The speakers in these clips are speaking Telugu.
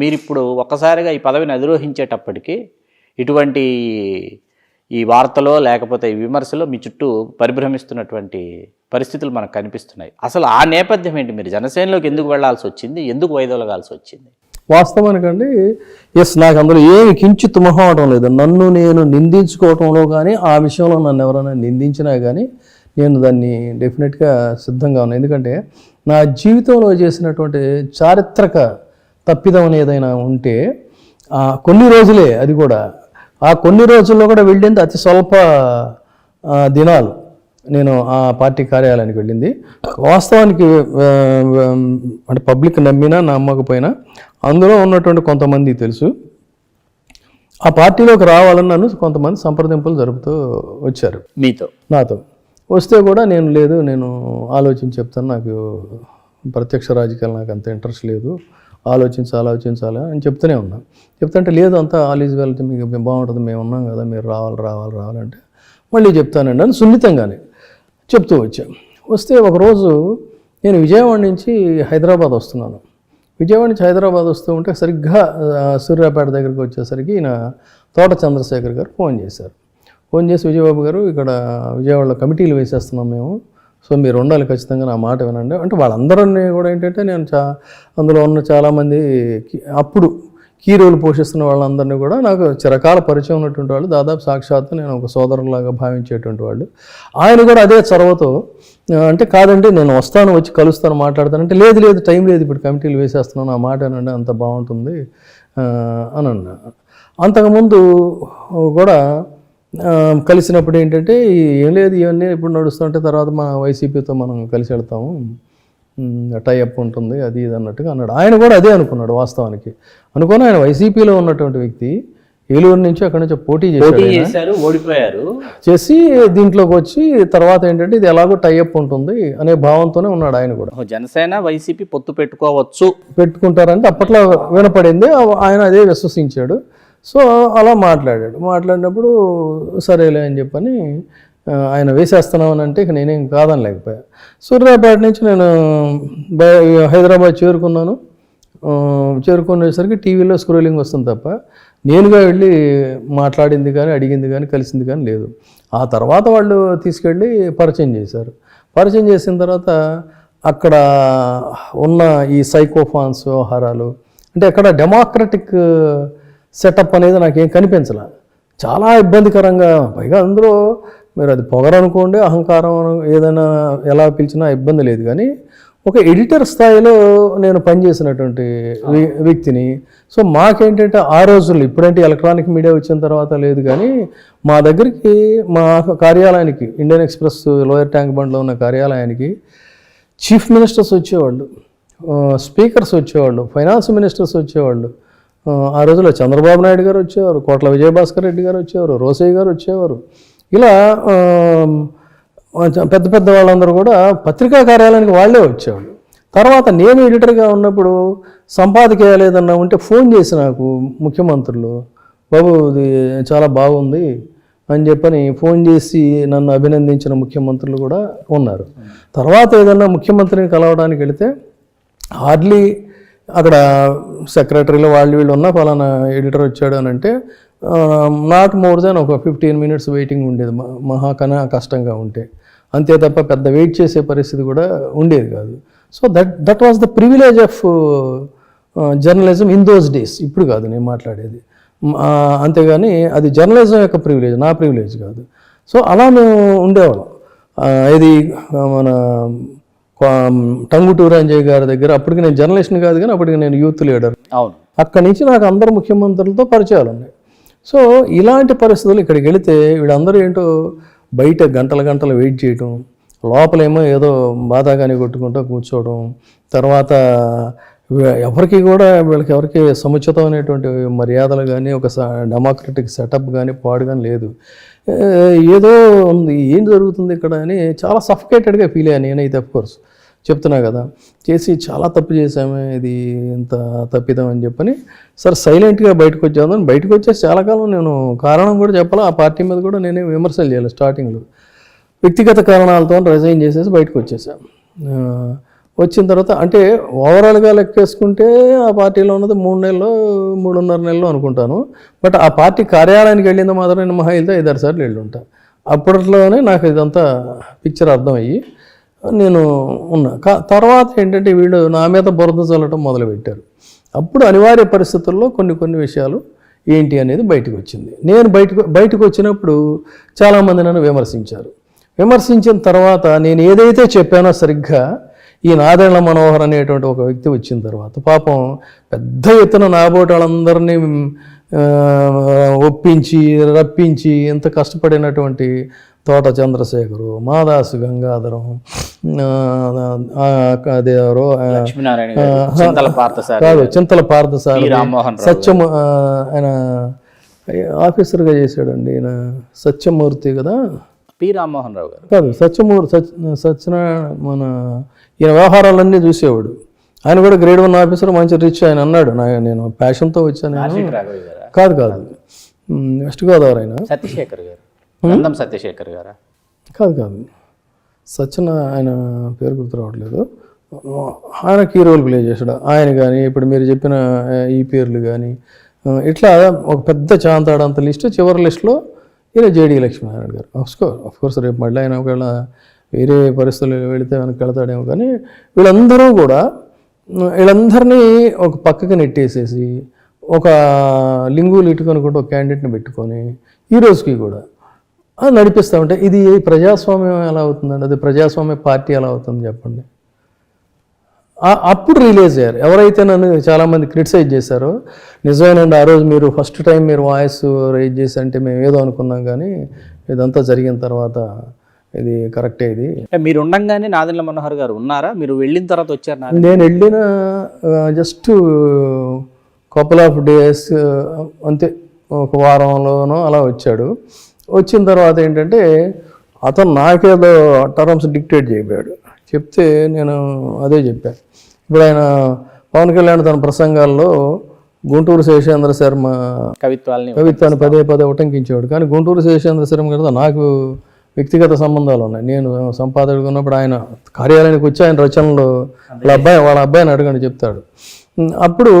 మీరు ఇప్పుడు ఒక్కసారిగా ఈ పదవిని అధిరోహించేటప్పటికీ ఇటువంటి ఈ వార్తలో లేకపోతే ఈ విమర్శలో మీ చుట్టూ పరిభ్రమిస్తున్నటువంటి పరిస్థితులు మనకు కనిపిస్తున్నాయి. అసలు ఆ నేపథ్యం ఏంటి? మీరు జనసేనలోకి ఎందుకు వెళ్ళాల్సి వచ్చింది? ఎందుకు వైదొలగాల్సి వచ్చింది? వాస్తవానికండి ఎస్ నాకు అందులో ఏమి కించిత్ మొహం అవడం లేదు. నన్ను నేను నిందించుకోవటంలో కానీ ఆ విషయంలో నన్ను ఎవరైనా నిందించినా కానీ నేను దాన్ని డెఫినెట్గా సిద్ధంగా ఉన్నాను. ఎందుకంటే నా జీవితంలో చేసినటువంటి చారిత్రక తప్పిదం అని ఏదైనా ఉంటే ఆ కొన్ని రోజులే అది కూడా. ఆ కొన్ని రోజుల్లో కూడా వెళ్ళింది అతి స్వల్ప దినాలు. నేను ఆ పార్టీ కార్యాలయానికి వెళ్ళింది. వాస్తవానికి అంటే పబ్లిక్ నమ్మినా నమ్మకపోయినా అందులో ఉన్నటువంటి కొంతమంది తెలుసు. ఆ పార్టీలోకి రావాలని నన్ను కొంతమంది సంప్రదింపులు జరుపుతూ వచ్చారు. మీతో? నాతో. వస్తే కూడా నేను లేదు నేను ఆలోచించి చెప్తాను నాకు ప్రత్యక్ష రాజకీయాలు నాకు అంత ఇంట్రెస్ట్ లేదు. ఆలోచించి ఆలోచించాలి అని చెప్తూనే ఉన్నా. చెప్తుంటే లేదు అంతా ఆలీజ్ వెళ్తే మీకు బాగుంటుంది మేము ఉన్నాం కదా మీరు రావాలి రావాలి రావాలంటే మళ్ళీ చెప్తానండి అని సున్నితంగానే చెప్తూ వచ్చాం. వస్తే ఒకరోజు నేను విజయవాడ నుంచి హైదరాబాద్ వస్తున్నాను. విజయవాడ నుంచి హైదరాబాద్ వస్తూ ఉంటే సరిగ్గా సూర్యాపేట దగ్గరికి వచ్చేసరికి ఈయన తోట చంద్రశేఖర్ గారు ఫోన్ చేశారు. ఫోన్ చేసి విజయబాబు గారు ఇక్కడ విజయవాడలో కమిటీలు వేసేస్తున్నాం మేము సో మీరు ఉండాలి ఖచ్చితంగా నా మాట వినండి. అంటే వాళ్ళందరినీ కూడా ఏంటంటే నేను చా అందులో ఉన్న చాలామంది అప్పుడు కీరోలు పోషిస్తున్న వాళ్ళందరినీ కూడా నాకు చిరకాల పరిచయం ఉన్నటువంటి వాళ్ళు దాదాపు సాక్షాత్తు నేను ఒక సోదరులాగా భావించేటువంటి వాళ్ళు. ఆయన కూడా అదే చొరవతో అంటే కాదండి నేను వస్తాను వచ్చి కలుస్తాను మాట్లాడతాను అంటే లేదు లేదు టైం లేదు ఇప్పుడు కమిటీలు వేసేస్తున్నాను నా మాట అనండి అంత బాగుంటుంది అని అన్నా. అంతకుముందు కూడా కలిసినప్పుడు ఏంటంటే ఏం లేదు ఇవన్నీ ఇప్పుడు నడుస్తుంటే తర్వాత మా వైసీపీతో మనం కలిసి వెళ్తాము. టైఅప్ ఉంటుంది అది ఇది అన్నట్టుగా అన్నాడు. ఆయన కూడా అదే అనుకున్నాడు వాస్తవానికి. అనుకుని ఆయన వైసీపీలో ఉన్నటువంటి వ్యక్తి ఏలూరు నుంచి అక్కడి నుంచి పోటీ. చేశారు ఓడిపోయారు. చేసి దీంట్లోకి వచ్చి తర్వాత ఏంటంటే ఇది ఎలాగో టైఅప్ ఉంటుంది అనే భావంతోనే ఉన్నాడు ఆయన కూడా. జనసేన వైసీపీ పొత్తు పెట్టుకోవచ్చు. పెట్టుకుంటారంటే అప్పట్లో వినపడింది. ఆయన అదే విశ్వసించాడు. సో అలా మాట్లాడాడు. మాట్లాడినప్పుడు సరేలే అని చెప్పని ఆయన వేసేస్తున్నామని అంటే ఇక నేనేం కాదని లేకపోయా సూర్యాపేట నుంచి నేను హైదరాబాద్ చేరుకున్నాను. చేరుకునేసరికి టీవీలో స్క్రోలింగ్ వస్తుంది తప్ప నేనుగా వెళ్ళి మాట్లాడింది కానీ అడిగింది కానీ కలిసింది కానీ లేదు. ఆ తర్వాత వాళ్ళు తీసుకెళ్ళి పరిచయం చేశారు. పరిచయం చేసిన తర్వాత అక్కడ ఉన్న ఈ సైకోఫాన్స్ వ్యవహారాలు అంటే అక్కడ డెమోక్రటిక్ సెటప్ అనేది నాకేం కనిపించలే. చాలా ఇబ్బందికరంగా పైగా అందులో మీరు అది పొగరనుకోండి అహంకారం ఏదైనా ఎలా పిలిచినా ఇబ్బంది లేదు. కానీ ఒక ఎడిటర్ స్థాయిలో నేను పనిచేసినటువంటి వ్య- వ్యక్తిని సో మాకేంటంటే ఆ రోజుల్లో ఇప్పుడంటే ఎలక్ట్రానిక్ మీడియా వచ్చిన తర్వాత లేదు కానీ మా దగ్గరికి మా కార్యాలయానికి ఇండియన్ ఎక్స్ప్రెస్ లోయర్ ట్యాంక్ బండ్లో ఉన్న కార్యాలయానికి చీఫ్ మినిస్టర్స్ వచ్చేవాళ్ళు స్పీకర్స్ వచ్చేవాళ్ళు ఫైనాన్స్ మినిస్టర్స్ వచ్చేవాళ్ళు ఆ, రోజుల్లో చంద్రబాబు నాయుడు గారు వచ్చేవారు కోట్ల విజయభాస్కర్ రెడ్డి గారు వచ్చేవారు రోసయ్య గారు వచ్చేవారు. ఇలా పెద్ద పెద్ద వాళ్ళందరూ కూడా పత్రికా కార్యాలయానికి వాళ్ళే వచ్చేవాళ్ళు. తర్వాత నేను ఎడిటర్గా ఉన్నప్పుడు సంపాదకీయ లేదన్నా ఉంటే ఫోన్ చేసి నాకు ముఖ్యమంత్రులు బాబు ఇది చాలా బాగుంది అని చెప్పని ఫోన్ చేసి నన్ను అభినందించిన ముఖ్యమంత్రులు కూడా ఉన్నారు. తర్వాత ఏదన్నా ముఖ్యమంత్రిని కలవడానికి వెళితే హార్డ్లీ అక్కడ సెక్రటరీలో వాళ్ళు వీళ్ళు ఉన్న ఫలానా ఎడిటర్ వచ్చాడు అని అంటే నాట్ మోర్ దెన్ ఒక ఫిఫ్టీన్ మినిట్స్ వెయిటింగ్ ఉండేది. మహాకన మహా కన్నా కష్టంగా ఉంటే. అంతే తప్ప పెద్ద వెయిట్ చేసే పరిస్థితి కూడా ఉండేది కాదు. So that that was the privilege of journalism in those days ఇప్పుడు కాదు నేను మాట్లాడేది. అంతేగాని అది జర్నలిజం యొక్క ప్రివిలేజ్ నా ప్రివిలేజ్ కాదు. సో అలా మేము ఉండేవాళ్ళం. ఇది మన టంగుటూరు అంజయ్ గారి దగ్గర అప్పటికి నేను జర్నలిస్ట్ని కాదు కానీ అప్పటికి నేను యూత్ లీడర్. అవును. అక్కడి నుంచి నాకు అందరు ముఖ్యమంత్రులతో పరిచయాలు ఉన్నాయి. సో ఇలాంటి పరిస్థితులు ఇక్కడికి వెళితే వీళ్ళందరూ ఏంటో బయట గంటల గంటలు వెయిట్ చేయటం లోపలేమో ఏదో బాధాగాని కొట్టుకుంటూ కూర్చోవడం తర్వాత ఎవరికి కూడా వీళ్ళకి ఎవరికి సముచితమైనటువంటి మర్యాదలు కానీ ఒక డెమోక్రటిక్ సెటప్ కానీ పాడు కానీ లేదు. ఏదో ఉంది ఏం జరుగుతుంది ఇక్కడ అని చాలా సఫికేటెడ్గా ఫీల్ అయ్యాను నేనైతే కోర్స్ చెప్తున్నా కదా చేసి చాలా తప్పు చేశామే ఇది ఇంత తప్పిదం అని చెప్పని. సరే సైలెంట్గా బయటకు వచ్చేదాన్ని బయటకు వచ్చేసి చాలా కాలం నేను కారణం కూడా చెప్పాలి ఆ పార్టీ మీద కూడా నేనే విమర్శలు చేయాలి స్టార్టింగ్లో. వ్యక్తిగత కారణాలతో రిజైన్ చేసేసి బయటకు వచ్చేసాం. వచ్చిన తర్వాత అంటే ఓవరాల్గా లెక్కేసుకుంటే ఆ పార్టీలో ఉన్నది మూడు నెలలు మూడున్నర నెలలు అనుకుంటాను. బట్ ఆ పార్టీ కార్యాలయానికి వెళ్ళింది మాత్రం నేను మహా అయితే ఐదారు సార్లు వెళ్ళి ఉంటాను అప్పట్లోనే నాకు ఇదంతా పిక్చర్ అర్థమయ్యి నేను ఉన్నా. కా తర్వాత ఏంటంటే వీళ్ళు నా మీద బురద చల్లటం మొదలుపెట్టారు. అప్పుడు అనివార్య పరిస్థితుల్లో కొన్ని కొన్ని విషయాలు ఏంటి అనేది బయటకు వచ్చింది. నేను బయటకు బయటకు వచ్చినప్పుడు చాలామంది నన్ను విమర్శించారు. విమర్శించిన తర్వాత నేను ఏదైతే చెప్పానో సరిగ్గా ఈ నాదెళ్ళ మనోహర్ అనేటువంటి ఒక వ్యక్తి వచ్చిన తర్వాత పాపం పెద్ద ఎత్తున నాబోటాలందరినీ ఒప్పించి రప్పించి ఎంత కష్టపడినటువంటి తోట చంద్రశేఖరు మాదాసు గంగాధరం ఆ, ఆ, అదే ఎవరో? ఆ, లక్ష్మీనారాయణ గారు చింతల పార్థసారి కాదు చింతల పార్థసారి. సత్యము ఆయన ఆఫీసర్గా చేశాడండి ఆయన సత్యమూర్తి కదా? పి రామ్మోహన్ రావు గారు. కాదు సత్యమూర్తి సత్య సత్యనారాయణ మన ఈయన వ్యవహారాలన్నీ చూసేవాడు. ఆయన కూడా గ్రేడ్ వన్ ఆఫీసర్ మంచి రిచ్ ఆయన అన్నాడు. నా నేను ప్యాషన్తో వచ్చాను కాదు కాదు. వెస్ట్ గోదావరి ఆయన. సత్యశేఖర్ నందం సత్యశేఖర్ గారా? కాదు కాదు. సత్యన ఆయన పేరు గుర్తు రావట్లేదు. ఆయన కీ రోల్ ప్లే చేశాడు. ఆయన కానీ ఇప్పుడు మీరు చెప్పిన ఈ పేర్లు కానీ ఇట్లా ఒక పెద్ద చాంతాడంత లిస్టు చివరి లిస్టులో ఈయన జేడి లక్ష్మీనారాయణ గారు. ఆఫ్కోర్స్ రేపు మళ్ళీ ఆయన ఒకవేళ వేరే పరిస్థితులు వెళితే వెనక్కి వెళతాడేమో కానీ వీళ్ళందరూ కూడా వీళ్ళందరినీ ఒక పక్కకి నెట్టేసేసి ఒక లింగులు ఇటుకొనుకుంటూ ఒక క్యాండిడేట్ని పెట్టుకొని ఈ రోజుకి కూడా నడిపిస్తూ ఉంటే ఇది ప్రజాస్వామ్యం ఎలా అవుతుందండి? అది ప్రజాస్వామ్య పార్టీ ఎలా అవుతుంది చెప్పండి. అప్పుడు రిలీజ్ అయ్యారు. ఎవరైతే నన్ను చాలామంది క్రిటిసైజ్ చేశారో నిజమేనండి ఆ రోజు మీరు ఫస్ట్ టైం మీరు వాయిస్ రైజ్ చేసి అంటే మేము ఏదో అనుకున్నాం కానీ ఇదంతా జరిగిన తర్వాత ఇది కరెక్టే ఇది. మీరు ఉండంగానే నాదెండ్ల మనోహర్ గారు ఉన్నారా? మీరు వెళ్ళిన తర్వాత వచ్చారు? నేను వెళ్ళిన జస్ట్ కపుల్ ఆఫ్ డేస్ అంతే ఒక వారంలోనో అలా వచ్చాడు. వచ్చిన తర్వాత ఏంటంటే అతను నాకేదో టర్మ్స్ డిక్టేట్ చేయబోయాడు చెప్తే నేను అదే చెప్పాను ఇప్పుడు ఆయన పవన్ కళ్యాణ్ తన ప్రసంగాల్లో గుంటూరు శేషేంద్ర శర్మ కవిత్వాల్ని కవిత్వాన్ని పదే పదే ఉటంకించేవాడు. కానీ గుంటూరు శేషేంద్ర శర్మ గారితో నాకు వ్యక్తిగత సంబంధాలు ఉన్నాయి. నేను సంపాదకుడు ఉన్నప్పుడు ఆయన కార్యాలయానికి వచ్చి ఆయన రచనలు వాళ్ళ అబ్బాయి వాళ్ళ అబ్బాయిని అడగండి చెప్తాడు. అప్పుడు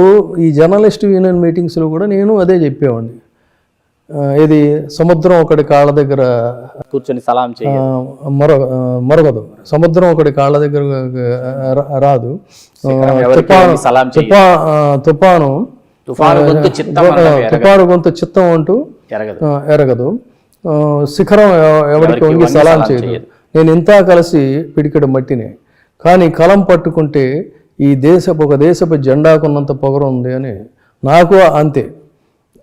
ఈ జర్నలిస్ట్ యూనియన్ మీటింగ్స్లో కూడా నేను అదే చెప్పేవాడిని. ఇది సముద్రం ఒకటి కాళ్ళ దగ్గర కూర్చొని సలాం చేయ మరొ మరొకదు. సముద్రం ఒకటి కాళ్ళ దగ్గర రాదు. తుఫాను తుఫాను గొంతు చిత్తం అంటూ ఎరగదు. శిఖరం ఎవ- ఎవరికి వంగి సలాం చేయదు. నేను ఇంతా కలిసి పిడికెడు మట్టినే కానీ కలం పట్టుకుంటే ఈ దేశపు ఒక దేశపు జెండాకున్నంత పొగరు ఉంది అని నాకు అంతే.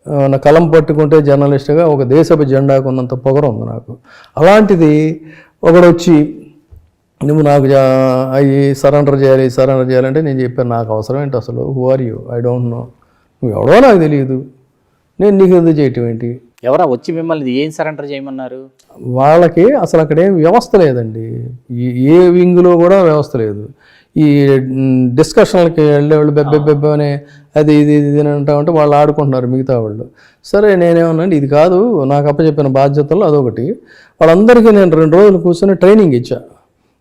నా కలం పట్టుకుంటే జర్నలిస్ట్గా ఒక దేశపు జెండాకు ఉన్నంత పొగర ఉంది నాకు. అలాంటిది ఒకడు వచ్చి నువ్వు నాకు జా- అయ్యి సరెండర్ చేయాలి సరెండర్ చేయాలంటే నేను చెప్పాను నాకు అవసరం ఏంటి అసలు? Who are you I don't know నువ్వు ఎవడో నాకు తెలియదు. నేను నీకు ఎందుకు చేయటం ఏంటి? ఎవరా వచ్చి మిమ్మల్ని ఏం సరెండర్ చేయమన్నారు? వాళ్ళకి అసలు అక్కడ ఏం వ్యవస్థ లేదండి. ఏ వింగ్లో కూడా వ్యవస్థ లేదు. ఈ డిస్కషన్లకి వెళ్ళేవాళ్ళు బెబ్బె బెబ్బె అని అది ఇది ఇది అని అంటా వాళ్ళు ఆడుకుంటున్నారు మిగతా వాళ్ళు. సరే నేనేమన్నాండి ఇది కాదు నాకు అప్పచెప్పిన బాధ్యతలు అదొకటి. వాళ్ళందరికీ నేను రెండు రోజులు కూర్చొని ట్రైనింగ్ ఇచ్చా.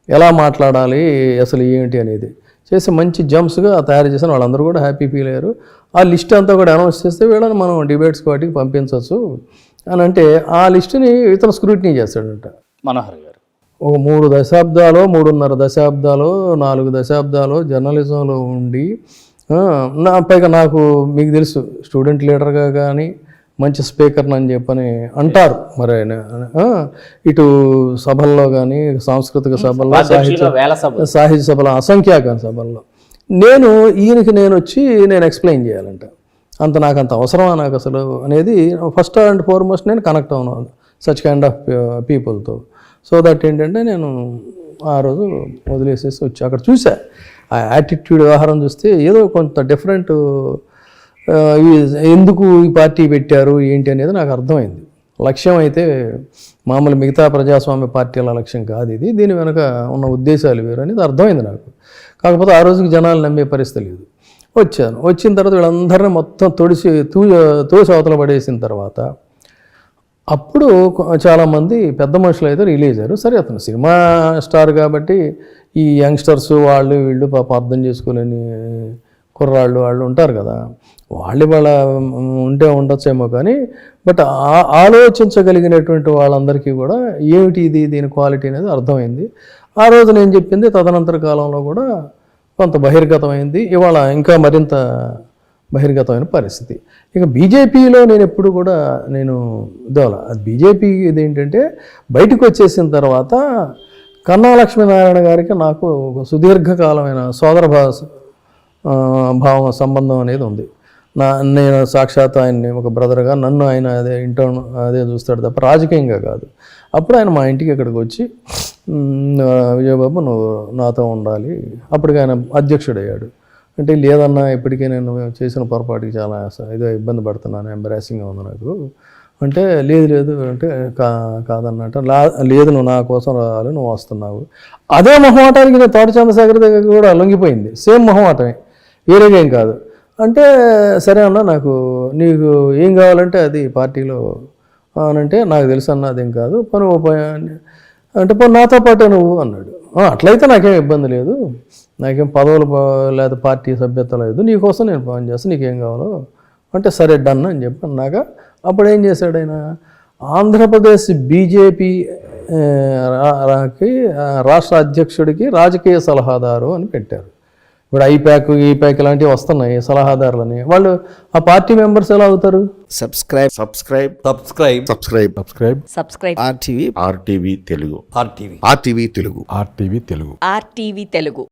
ఎలా మాట్లాడాలి అసలు ఏంటి అనేది. చేసి మంచి జంప్స్గా తయారు చేసిన వాళ్ళందరూ కూడా హ్యాపీ ఫీల్ అయ్యారు. ఆ లిస్ట్ అంతా కూడా అనౌన్స్ చేస్తే వీళ్ళని మనం డిబేట్స్ వాటికి పంపించవచ్చు అని అంటే ఆ లిస్టుని ఇతను స్క్రూటినీ చేస్తాడంట. మనోహర్ గారు. ఒక మూడు దశాబ్దాలు మూడున్నర దశాబ్దాలు నాలుగు దశాబ్దాలు జర్నలిజంలో ఉండి నా పైగా నాకు మీకు తెలుసు స్టూడెంట్ లీడర్గా కానీ మంచి స్పీకర్ని అని చెప్పని అంటారు. మరి ఆయన ఇటు సభల్లో కానీ సాంస్కృతిక సభల్లో సభ సాహిత్య సభలో. అసంఖ్యాక సభల్లో. నేను ఈయనకి నేను వచ్చి నేను ఎక్స్ప్లెయిన్ చేయాలంట. అంత నాకు అంత అవసరమా నాకు అసలు అనేది ఫస్ట్ అండ్ ఫార్మోస్ట్ నేను కనెక్ట్ అవును సచ్ కైండ్ ఆఫ్ పీపుల్తో. సో దట్ ఏంటంటే నేను ఆ రోజు వదిలేసేసి వచ్చి అక్కడ చూసా. ఆ యాటిట్యూడ్ వ్యవహారం చూస్తే ఏదో కొంత డిఫరెంట్ ఎందుకు ఈ పార్టీ పెట్టారు ఏంటి అనేది నాకు అర్థమైంది. లక్ష్యం అయితే మామూలు మిగతా ప్రజాస్వామ్య పార్టీల లక్ష్యం కాదు ఇది. దీని వెనక ఉన్న ఉద్దేశాలు వేరు అనేది అర్థమైంది నాకు. కాకపోతే ఆ రోజుకి జనాలు నమ్మే పరిస్థితి లేదు. వచ్చాను. వచ్చిన తర్వాత వీళ్ళందరినీ మొత్తం తొడిసి తూ తోసి అవతల పడేసిన తర్వాత అప్పుడు చాలామంది పెద్ద మనుషులు అయితే రిలీజ్ అయ్యారు. సరే అతను సినిమా స్టార్ కాబట్టి ఈ యంగ్స్టర్స్ వాళ్ళు వీళ్ళు పాప అర్థం చేసుకోలేని కుర్రాళ్ళు వాళ్ళు ఉంటారు కదా. వాళ్ళు వాళ్ళ ఉంటే ఉండొచ్చేమో కానీ బట్ ఆలోచించగలిగినటువంటి వాళ్ళందరికీ కూడా ఏమిటి ఇది దీని క్వాలిటీ అనేది అర్థమైంది. ఆ రోజు నేను చెప్పింది తదనంతర కాలంలో కూడా కొంత బహిర్గతమైంది. ఇవాళ ఇంకా మరింత బహిర్గతమైన పరిస్థితి. ఇక బీజేపీలో నేను ఎప్పుడు కూడా నేను ఇదోల బీజేపీ ఇది ఏంటంటే బయటకు వచ్చేసిన తర్వాత కన్నా లక్ష్మీనారాయణ గారికి నాకు ఒక సుదీర్ఘకాలమైన సోదర భా భావం సంబంధం అనేది ఉంది. నా నేను సాక్షాత్ ఆయన్ని ఒక బ్రదర్గా నన్ను ఆయన అదే ఇంటో అదే చూస్తాడు తప్ప రాజకీయంగా కాదు. అప్పుడు ఆయన మా ఇంటికి ఇక్కడికి వచ్చి విజయబాబు నువ్వు నాతో ఉండాలి. అప్పటికి ఆయన అధ్యక్షుడయ్యాడు. అంటే లేదన్నా ఇప్పటికే నేను చేసిన పొరపాటుకి చాలా ఇదో ఇబ్బంది పడుతున్నాను ఎంబరాసింగ్గా ఉంది నాకు. అంటే లేదు లేదు అంటే కా కాదన్నట్టు లా లేదు నువ్వు నా కోసం రావాలి నువ్వు వస్తున్నావు. అదే మొహమాటానికి నేను తోట చంద్రశేఖర్ దగ్గర కూడా లొంగిపోయింది. సేమ్ మొహమాటమే. వేరేగా ఏం కాదు. అంటే సరే అన్న నాకు నీకు ఏం కావాలంటే అది పార్టీలో అనంటే అంటే నాకు తెలుసు అన్న అదేం కాదు. పని ఓ పని అంటే పో నాతో పాటే నువ్వు అన్నాడు. అట్లయితే నాకేం ఇబ్బంది లేదు. నాకేం పదవులు లేదా పార్టీ సభ్యత లేదు. నీకోసం నేను పని చేస్తాను నీకేం కావాలో. అంటే సరే డన్ అని చెప్పి అన్నాక అప్పుడు ఏం చేశాడు ఆయన? ఆంధ్రప్రదేశ్ బీజేపీ రాకి రాష్ట్ర అధ్యక్షుడికి రాజకీయ సలహాదారు అని పెట్టారు. ఇప్పుడు ఐప్యాక్ ఈప్యాక్ ఇలాంటివి వస్తున్నాయి సలహాదారులని. వాళ్ళు ఆ పార్టీ మెంబర్స్ ఎలా అవుతారు? subscribe subscribe subscribe subscribe subscribe. Subscribe. RTV RTV Telugu. RTV. RTV Telugu. RTV Telugu. RTV Telugu.